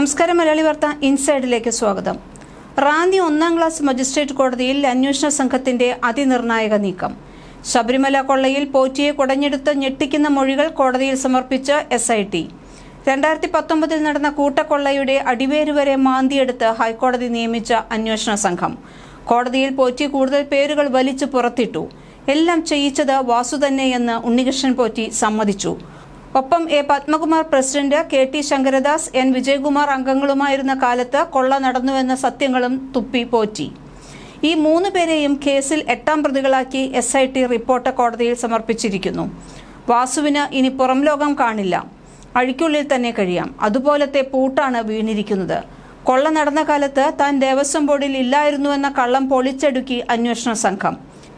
നമസ്കാരം മലയാളി വാർത്ത ഇൻസൈഡിലേക്ക് സ്വാഗതം. റാന്നി ഒന്നാം ക്ലാസ് മജിസ്ട്രേറ്റ് കോടതിയിൽ അന്വേഷണ സംഘത്തിന്റെ അതിനിർണായക നീക്കം. ശബരിമല കൊള്ളയിൽ പോറ്റിയെ കുടഞ്ഞെടുത്ത് ഞെട്ടിക്കുന്ന മൊഴികൾ കോടതിയിൽ സമർപ്പിച്ച എസ് ഐ ടി രണ്ടായിരത്തി പത്തൊമ്പതിൽ നടന്ന കൂട്ടക്കൊള്ളയുടെ അടിവേര് വരെ മാന്തിയെടുത്ത് ഹൈക്കോടതി നിയമിച്ച അന്വേഷണ സംഘം. കോടതിയിൽ പോറ്റി കൂടുതൽ പേരുകൾ വലിച്ചു പുറത്തിട്ടു. എല്ലാം ചെയ്യിച്ചത് വാസു തന്നെയെന്ന് ഉണ്ണികൃഷ്ണൻ പോറ്റി സമ്മതിച്ചു. ഒപ്പം A Padmakumar president K T Sankaradas N Vijayakumar അംഗങ്ങളുമായിരുന്ന കാലത്ത് കൊള്ള നടന്നുവെന്ന സത്യങ്ങളും തുപ്പി പോറ്റി. ഈ മൂന്ന് പേരെയും കേസിൽ എട്ടാം പ്രതികളാക്കി എസ് ഐ ടി റിപ്പോർട്ട് കോടതിയിൽ സമർപ്പിച്ചിരിക്കുന്നു. വാസുവിന് ഇനി പുറം ലോകം കാണില്ല. അഴിക്കുള്ളിൽ തന്നെ കഴിയാം. അതുപോലത്തെ പൂട്ടാണ് വീണിരിക്കുന്നത്. കൊള്ള നടന്ന കാലത്ത് താൻ ദേവസ്വം ബോർഡിൽ ഇല്ലായിരുന്നുവെന്ന കള്ളം പൊളിച്ചടുക്കി അന്വേഷണ സംഘം.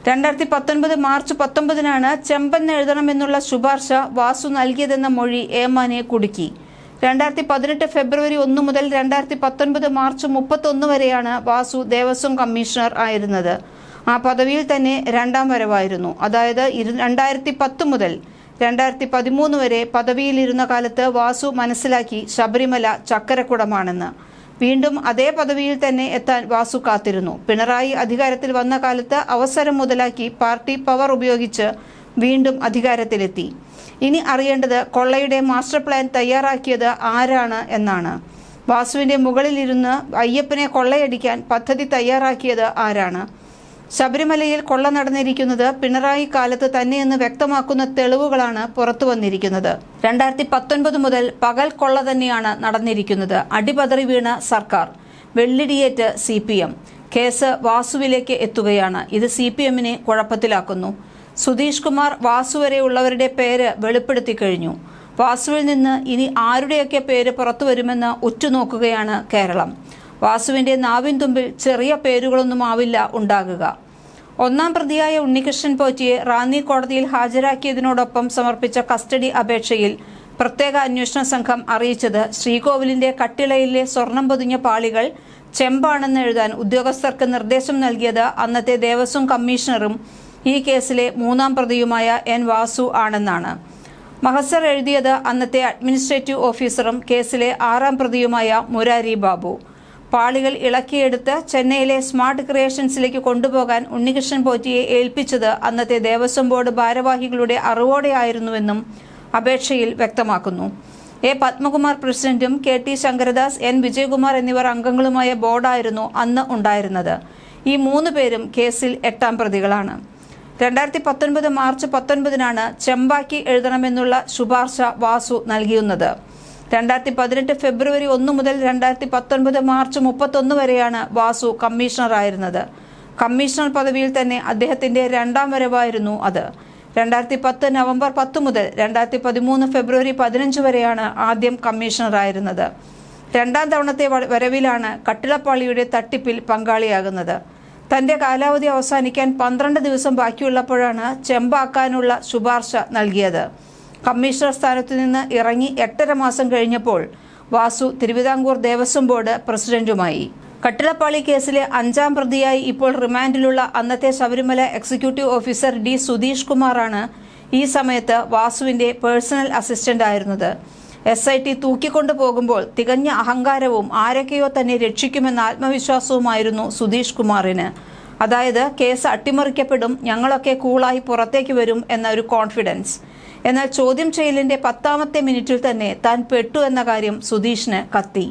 രണ്ടായിരത്തി പത്തൊൻപത് മാർച്ച് പത്തൊമ്പതിനാണ് ചെമ്പൻ എഴുതണമെന്നുള്ള ശുപാർശ വാസു നൽകിയതെന്ന മൊഴി ഏമാനെ കുടുക്കി. രണ്ടായിരത്തി പതിനെട്ട് ഫെബ്രുവരി ഒന്ന് മുതൽ രണ്ടായിരത്തി പത്തൊൻപത് മാർച്ച് മുപ്പത്തൊന്ന് വരെയാണ് വാസു ദേവസ്വം കമ്മീഷണർ ആയിരുന്നത്. ആ പദവിയിൽ തന്നെ രണ്ടാം വരവായിരുന്നു. അതായത് രണ്ടായിരത്തി പത്ത് മുതൽ രണ്ടായിരത്തി പതിമൂന്ന് വരെ പദവിയിലിരുന്ന കാലത്ത് വാസു മനസ്സിലാക്കി ശബരിമല ചക്കരക്കുടമാണെന്ന്. വീണ്ടും അതേ പദവിയിൽ തന്നെ എത്താൻ വാസു കാത്തിരുന്നു. പിണറായി അധികാരത്തിൽ വന്ന കാലത്ത് അവസരം മുതലാക്കി പാർട്ടി പവർ ഉപയോഗിച്ച് വീണ്ടും അധികാരത്തിലെത്തി. ഇനി അറിയേണ്ടത് കൊള്ളയുടെ മാസ്റ്റർ പ്ലാൻ തയ്യാറാക്കിയത് ആരാണ് എന്നാണ്. വാസുവിന്റെ മുകളിലിരുന്ന് അയ്യപ്പനെ കൊള്ളയടിക്കാൻ പദ്ധതി തയ്യാറാക്കിയത് ആരാണ്? ശബരിമലയിൽ കൊള്ള നടന്നിരിക്കുന്നത് പിണറായി കാലത്ത് തന്നെയെന്ന് വ്യക്തമാക്കുന്ന തെളിവുകളാണ് പുറത്തു വന്നിരിക്കുന്നത്. രണ്ടായിരത്തി പത്തൊൻപത് മുതൽ പകൽ കൊള്ള തന്നെയാണ് നടന്നിരിക്കുന്നത്. അടിപതറി വീണ സർക്കാർ. വെള്ളിടിയേറ്റ് സി പി എം. കേസ് വാസുവിലേക്ക് എത്തുകയാണ്. ഇത് സി പി എമ്മിനെ കുഴപ്പത്തിലാക്കുന്നു. സുധീഷ് കുമാർ വാസു വരെയുള്ളവരുടെ പേര് വെളിപ്പെടുത്തി കഴിഞ്ഞു. വാസുവിൽ നിന്ന് ഇനി ആരുടെയൊക്കെ പേര് പുറത്തു വരുമെന്ന് ഉറ്റുനോക്കുകയാണ് കേരളം. വാസുവിന്റെ നാവിൻ തുമ്പിൽ ചെറിയ പേരുകളൊന്നും ആവില്ല ഉണ്ടാകുക. ഒന്നാം പ്രതിയായ ഉണ്ണികൃഷ്ണൻ പോറ്റിയെ റാന്നി കോടതിയിൽ ഹാജരാക്കിയതിനോടൊപ്പം സമർപ്പിച്ച കസ്റ്റഡി അപേക്ഷയിൽ പ്രത്യേക അന്വേഷണ സംഘം അറിയിച്ചത് ശ്രീകോവിലിന്റെ കട്ടിളയിലെ സ്വർണം പൊതിഞ്ഞ പാളികൾ ചെമ്പാണെന്ന് എഴുതാൻ ഉദ്യോഗസ്ഥർക്ക് നിർദ്ദേശം നൽകിയത് അന്നത്തെ ദേവസ്വം കമ്മീഷണറും ഈ കേസിലെ മൂന്നാം പ്രതിയുമായ എൻ വാസു ആണെന്നാണ്. മഹസർ എഴുതിയത് അന്നത്തെ അഡ്മിനിസ്ട്രേറ്റീവ് ഓഫീസറും കേസിലെ ആറാം പ്രതിയുമായ മുരാരി ബാബു. പാളികൾ ഇളക്കിയെടുത്ത് ചെന്നൈയിലെ സ്മാർട്ട് ക്രിയേഷൻസിലേക്ക് കൊണ്ടുപോകാൻ ഉണ്ണികൃഷ്ണൻ പോറ്റിയെ ഏൽപ്പിച്ചത് അന്നത്തെ ദേവസ്വം ബോർഡ് ഭാരവാഹികളുടെ അറിവോടെയായിരുന്നുവെന്നും അപേക്ഷയിൽ വ്യക്തമാക്കുന്നു. എ പത്മകുമാർ പ്രസിഡന്റും K T Sankaradas N Vijayakumar എന്നിവർ അംഗങ്ങളുമായ ബോർഡായിരുന്നു അന്ന് ഉണ്ടായിരുന്നത്. ഈ മൂന്ന് പേരും കേസിൽ എട്ടാം പ്രതികളാണ്. രണ്ടായിരത്തി പത്തൊൻപത് മാർച്ച് പത്തൊൻപതിനാണ് ചെമ്പാക്കി എഴുതണമെന്നുള്ള ശുപാർശ വാസു നൽകിയുന്നത്. രണ്ടായിരത്തി പതിനെട്ട് ഫെബ്രുവരി ഒന്ന് മുതൽ രണ്ടായിരത്തി പത്തൊൻപത് മാർച്ച് മുപ്പത്തൊന്ന് വരെയാണ് വാസു കമ്മീഷണറായിരുന്നത്. കമ്മീഷണർ പദവിയിൽ തന്നെ അദ്ദേഹത്തിന്റെ രണ്ടാം വരവായിരുന്നു അത്. രണ്ടായിരത്തി പത്ത് നവംബർ പത്ത് മുതൽ രണ്ടായിരത്തി പതിമൂന്ന് ഫെബ്രുവരി പതിനഞ്ച് വരെയാണ് ആദ്യം കമ്മീഷണറായിരുന്നത്. രണ്ടാം തവണത്തെ വരവിലാണ് കട്ടിളപ്പാളിയുടെ തട്ടിപ്പിൽ പങ്കാളിയാകുന്നത്. തന്റെ കാലാവധി അവസാനിക്കാൻ പന്ത്രണ്ട് ദിവസം ബാക്കിയുള്ളപ്പോഴാണ് ചെമ്പാക്കാനുള്ള ശുപാർശ നൽകിയത്. കമ്മീഷണർ സ്ഥാനത്തു നിന്ന് ഇറങ്ങി എട്ടര മാസം കഴിഞ്ഞപ്പോൾ വാസു തിരുവിതാംകൂർ ദേവസ്വം ബോർഡ് പ്രസിഡന്റുമായി. കട്ടിളപ്പാളി കേസിലെ അഞ്ചാം പ്രതിയായി ഇപ്പോൾ റിമാൻഡിലുള്ള അന്നത്തെ Sabarimala executive officer D Sudheesh കുമാറാണ് ഈ സമയത്ത് വാസുവിന്റെ പേഴ്സണൽ അസിസ്റ്റന്റ് ആയിരുന്നത്. എസ് ഐ ടി തൂക്കിക്കൊണ്ടു പോകുമ്പോൾ തികഞ്ഞ അഹങ്കാരവും ആരൊക്കെയോ തന്നെ രക്ഷിക്കുമെന്ന ആത്മവിശ്വാസവുമായിരുന്നു സുധീഷ് കുമാറിന്. അതായത് കേസ് അട്ടിമറിക്കപ്പെടും ഞങ്ങളൊക്കെ കൂളായി പുറത്തേക്ക് വരും എന്ന ഒരു കോൺഫിഡൻസ് എന്നാൽ ചോദ്യം ചെയ്യലിന്റെ പത്താമത്തെ മിനിറ്റിൽ തന്നെ താൻ പെട്ടു എന്ന കാര്യം സുധീഷിന് കത്തി.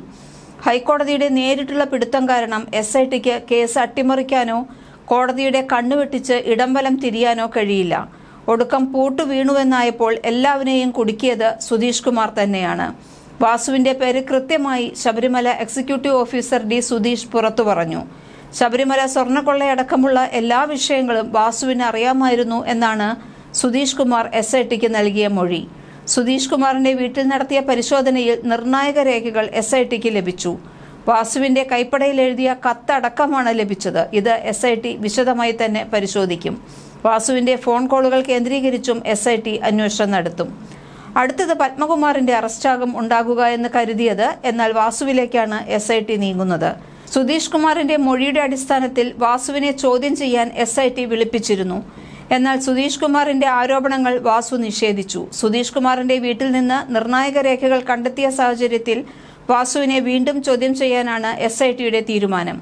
ഹൈക്കോടതിയുടെ നേരിട്ടുള്ള പിടുത്തം കാരണം എസ് ഐ ടിക്ക് കേസ് അട്ടിമറിക്കാനോ കോടതിയുടെ കണ്ണുവെട്ടിച്ച് ഇടംബലം തിരിയാനോ കഴിയില്ല. ഒടുക്കം പൂട്ടു വീണുവെന്നായപ്പോൾ എല്ലാവരെയും കുടുക്കിയത് സുധീഷ് കുമാർ തന്നെയാണ്. വാസുവിന്റെ പേര് കൃത്യമായി Sabarimala executive officer D Sudheesh പുറത്തു പറഞ്ഞു. ശബരിമല സ്വർണക്കൊള്ളയടക്കമുള്ള എല്ലാ വിഷയങ്ങളും വാസുവിന് അറിയാമായിരുന്നു എന്നാണ് സുധീഷ് കുമാർ എസ് ഐ ടിക്ക് നൽകിയ മൊഴി. സുധീഷ് കുമാറിന്റെ വീട്ടിൽ നടത്തിയ പരിശോധനയിൽ നിർണായക രേഖകൾ എസ് ഐ ടിക്ക് ലഭിച്ചു. വാസുവിന്റെ കൈപ്പടയിൽ എഴുതിയ കത്തടക്കമാണ് ലഭിച്ചത്. ഇത് എസ് ഐ ടി വിശദമായി തന്നെ പരിശോധിക്കും. വാസുവിന്റെ ഫോൺ കോളുകൾ കേന്ദ്രീകരിച്ചും എസ് ഐ ടി അന്വേഷണം നടത്തും. അടുത്തത് പത്മകുമാറിന്റെ അറസ്റ്റാകും ഉണ്ടാകുക എന്ന് കരുതിയത് എന്നാൽ വാസുവിലേക്കാണ് എസ് ഐ ടി നീങ്ങുന്നത്. സുധീഷ് കുമാറിന്റെ മൊഴിയുടെ അടിസ്ഥാനത്തിൽ വാസുവിനെ ചോദ്യം ചെയ്യാൻ എസ് വിളിപ്പിച്ചിരുന്നു. എന്നാൽ സുധീഷ് കുമാറിന്റെ ആരോപണങ്ങൾ വാസു നിഷേധിച്ചു. സുധീഷ് കുമാറിന്റെ വീട്ടിൽ നിന്ന് നിർണായക രേഖകൾ കണ്ടെത്തിയ സാഹചര്യത്തിൽ വാസുവിനെ വീണ്ടും ചോദ്യം ചെയ്യാനാണ് എസ് തീരുമാനം.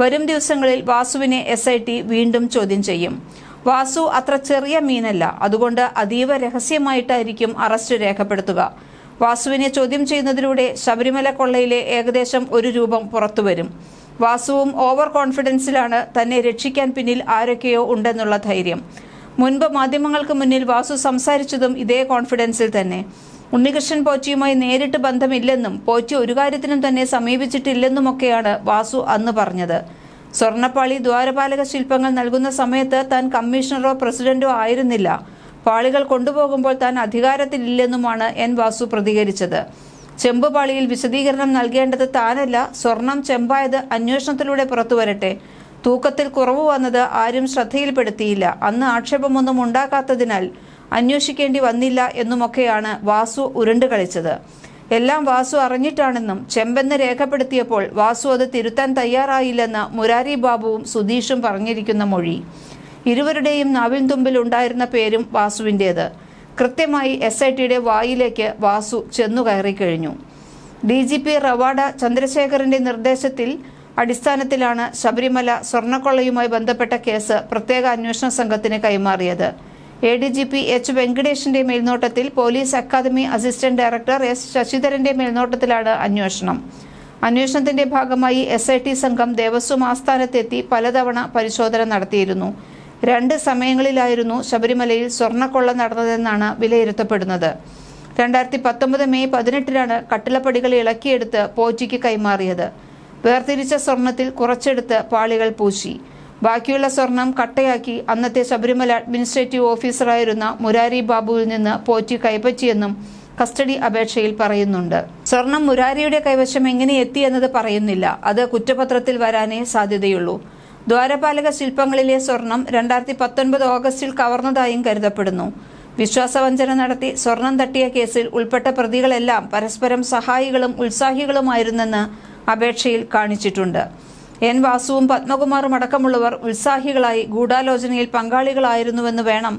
വരും ദിവസങ്ങളിൽ വാസുവിനെ എസ് വീണ്ടും ചോദ്യം ചെയ്യും. വാസു അത്ര ചെറിയ മീനല്ല. അതുകൊണ്ട് അതീവ രഹസ്യമായിട്ടായിരിക്കും അറസ്റ്റ് രേഖപ്പെടുത്തുക. വാസുവിനെ ചോദ്യം ചെയ്യുന്നതിലൂടെ ശബരിമല കൊള്ളയിലെ ഏകദേശം ഒരു രൂപം പുറത്തുവരും. വാസുവും ഓവർ കോൺഫിഡൻസിലാണ് തന്നെ രക്ഷിക്കാൻ പിന്നിൽ ആരൊക്കെയോ ഉണ്ടെന്നുള്ള ധൈര്യം. മുൻപ് മാധ്യമങ്ങൾക്ക് മുന്നിൽ വാസു സംസാരിച്ചതും ഇതേ കോൺഫിഡൻസിൽ തന്നെ. ഉണ്ണികൃഷ്ണൻ പോറ്റിയുമായി നേരിട്ട് ബന്ധമില്ലെന്നും പോറ്റി ഒരു കാര്യത്തിനും തന്നെ സമീപിച്ചിട്ടില്ലെന്നുമൊക്കെയാണ് വാസു അന്ന് പറഞ്ഞത്. സ്വർണപ്പാളി ദ്വാരപാലക ശില്പങ്ങൾ നൽകുന്ന സമയത്ത് താൻ കമ്മീഷണറോ പ്രസിഡന്റോ ആയിരുന്നില്ല. പാളികൾ കൊണ്ടുപോകുമ്പോൾ താൻ അധികാരത്തിലില്ലെന്നുമാണ് എൻ വാസു പ്രതികരിച്ചത്. ചെമ്പുപാളിയിൽ വിശദീകരണം നൽകേണ്ടത് താനല്ല. സ്വർണം ചെമ്പായത് അന്വേഷണത്തിലൂടെ പുറത്തുവരട്ടെ തൂക്കത്തിൽ കുറവ് വന്നത് ആരും ശ്രദ്ധയിൽപ്പെടുത്തിയില്ല. അന്ന് ആക്ഷേപമൊന്നും ഉണ്ടാക്കാത്തതിനാൽ അന്വേഷിക്കേണ്ടി വന്നില്ല എന്നുമൊക്കെയാണ് വാസു ഉരുണ്ട് കളിച്ചത്. എല്ലാം വാസു അറിഞ്ഞിട്ടാണെന്നും ചെമ്പെന്ന് രേഖപ്പെടുത്തിയപ്പോൾ വാസു അത് തിരുത്താൻ തയ്യാറായില്ലെന്ന് മുരാരി ബാബുവും സുധീഷും പറഞ്ഞിരിക്കുന്ന മൊഴി. ഇരുവരുടെയും നാവിൻ തുമ്പിൽ ഉണ്ടായിരുന്ന പേരും വാസുവിന്റേത് കൃത്യമായി എസ് ഐ ടിയുടെ വായിലേക്ക് വാസു ചെന്നു കയറിക്കഴിഞ്ഞു ഡി ജി പി റവാഡ ചന്ദ്രശേഖറിന്റെ നിർദ്ദേശത്തിൽ അടിസ്ഥാനത്തിലാണ് ശബരിമല സ്വർണക്കൊള്ളയുമായി ബന്ധപ്പെട്ട കേസ് പ്രത്യേക അന്വേഷണ സംഘത്തിന് കൈമാറിയത്. A D G P H വെങ്കടേഷിന്റെ മേൽനോട്ടത്തിൽ police academy assistant director S ശശിധരന്റെ മേൽനോട്ടത്തിലാണ് അന്വേഷണം. അന്വേഷണത്തിന്റെ ഭാഗമായി എസ് സംഘം ദേവസ്വം ആസ്ഥാനത്തെത്തി പലതവണ പരിശോധന നടത്തിയിരുന്നു. രണ്ട് സമയങ്ങളിലായിരുന്നു ശബരിമലയിൽ സ്വർണക്കൊള്ള നടന്നതെന്നാണ് വിലയിരുത്തപ്പെടുന്നത്. രണ്ടായിരത്തി പത്തൊമ്പത് മെയ് പതിനെട്ടിനാണ് കട്ടിലപ്പടികൾ ഇളക്കിയെടുത്ത് പോറ്റിക്ക് കൈമാറിയത്. വേർതിരിച്ച സ്വർണത്തിൽ കുറച്ചെടുത്ത് പാളികൾ പൂശി. ബാക്കിയുള്ള സ്വർണം കട്ടയാക്കി അന്നത്തെ ശബരിമല അഡ്മിനിസ്ട്രേറ്റീവ് ഓഫീസറായിരുന്ന മുരാരി ബാബുവിൽ നിന്ന് പോറ്റി കൈപ്പറ്റിയെന്നും കസ്റ്റഡി അപേക്ഷയിൽ പറയുന്നുണ്ട്. സ്വർണം മുരാരിയുടെ കൈവശം എങ്ങനെ എത്തി എന്നത് പറയുന്നില്ല. അത് കുറ്റപത്രത്തിൽ വരാനേ സാധ്യതയുള്ളൂ. ദ്വാരപാലക ശില്പങ്ങളിലെ സ്വർണം രണ്ടായിരത്തി പത്തൊൻപത് ഓഗസ്റ്റിൽ കവർന്നതായും കരുതപ്പെടുന്നു. വിശ്വാസവഞ്ചന നടത്തി സ്വർണം തട്ടിയ കേസിൽ ഉൾപ്പെട്ട പ്രതികളെല്ലാം പരസ്പരം സഹായികളും ഉത്സാഹികളുമായിരുന്നെന്ന് അപേക്ഷയിൽ കാണിച്ചിട്ടുണ്ട്. എൻ വാസുവും പത്മകുമാറും അടക്കമുള്ളവർ ഉത്സാഹികളായി ഗൂഢാലോചനയിൽ പങ്കാളികളായിരുന്നുവെന്ന് വേണം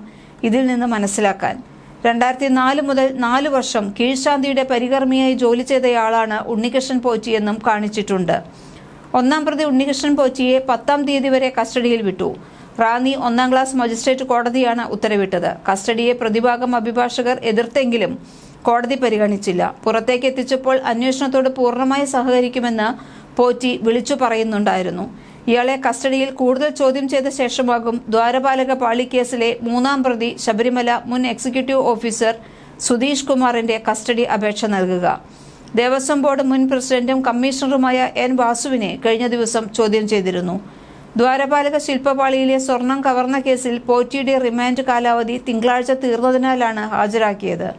ഇതിൽ നിന്ന് മനസ്സിലാക്കാൻ. രണ്ടായിരത്തി നാല് മുതൽ നാല് വർഷം കീഴ്ശാന്തിയുടെ പരികർമ്മിയായി ജോലി ചെയ്തയാളാണ് ഉണ്ണികൃഷ്ണൻ പോറ്റിയെന്നും കാണിച്ചിട്ടുണ്ട്. ഒന്നാം പ്രതി ഉണ്ണികൃഷ്ണൻ പോച്ചിയെ പത്താം തീയതി വരെ കസ്റ്റഡിയിൽ വിട്ടു. റാന്നി ഒന്നാം ക്ലാസ് മജിസ്ട്രേറ്റ് കോടതിയാണ് ഉത്തരവിട്ടത്. കസ്റ്റഡിയെ പ്രതിഭാഗം അഭിഭാഷകർ എതിർത്തെങ്കിലും കോടതി പരിഗണിച്ചില്ല. പുറത്തേക്ക് എത്തിച്ചപ്പോൾ അന്വേഷണത്തോട് പൂർണമായി സഹകരിക്കുമെന്ന് പോറ്റി വിളിച്ചു പറയുന്നുണ്ടായിരുന്നു. ഇയാളെ കസ്റ്റഡിയിൽ കൂടുതൽ ചോദ്യം ചെയ്ത ശേഷമാകും ദ്വാരപാലക പാളി കേസിലെ മൂന്നാം പ്രതി ശബരിമല മുൻ എക്സിക്യൂട്ടീവ് ഓഫീസർ സുധീഷ് കുമാറിന്റെ കസ്റ്റഡി അപേക്ഷ നൽകുക. ദേവസ്വം ബോർഡ് മുൻ പ്രസിഡന്റും കമ്മീഷണറുമായ എൻ വാസുവിനെ കഴിഞ്ഞ ദിവസം ചോദ്യം ചെയ്തിരുന്നു. ദ്വാരപാലക ശില്പപാളിയിലെ സ്വർണം കവർന്ന കേസിൽ പോറ്റിയുടെ റിമാൻഡ് കാലാവധി തിങ്കളാഴ്ച തീർന്നതിനാലാണ് ഹാജരാക്കിയത്.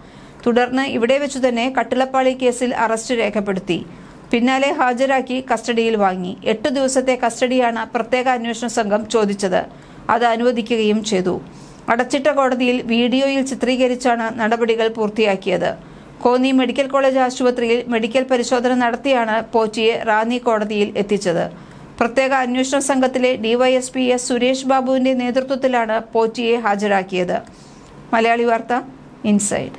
തുടർന്ന് ഇവിടെ വെച്ചു തന്നെ കട്ടിളപ്പാളി കേസിൽ അറസ്റ്റ് രേഖപ്പെടുത്തി. പിന്നാലെ ഹാജരാക്കി കസ്റ്റഡിയിൽ വാങ്ങി. എട്ട് ദിവസത്തെ കസ്റ്റഡിയാണ് പ്രത്യേക അന്വേഷണ സംഘം ചോദിച്ചത്. അത് അനുവദിക്കുകയും ചെയ്തു. അടച്ചിട്ട കോടതിയിൽ വീഡിയോയിൽ ചിത്രീകരിച്ചാണ് നടപടികൾ പൂർത്തിയാക്കിയത്. കോന്നി മെഡിക്കൽ കോളേജ് ആശുപത്രിയിൽ മെഡിക്കൽ പരിശോധന നടത്തിയാണ് പോറ്റിയെ റാന്നി കോടതിയിൽ എത്തിച്ചത്. പ്രത്യേക അന്വേഷണ സംഘത്തിലെ ഡിവൈഎസ്പി എസ് സുരേഷ് ബാബുവിന്റെ നേതൃത്വത്തിലാണ് പോറ്റിയെ ഹാജരാക്കിയത്. മലയാളി വാർത്ത ഇൻസൈഡ്.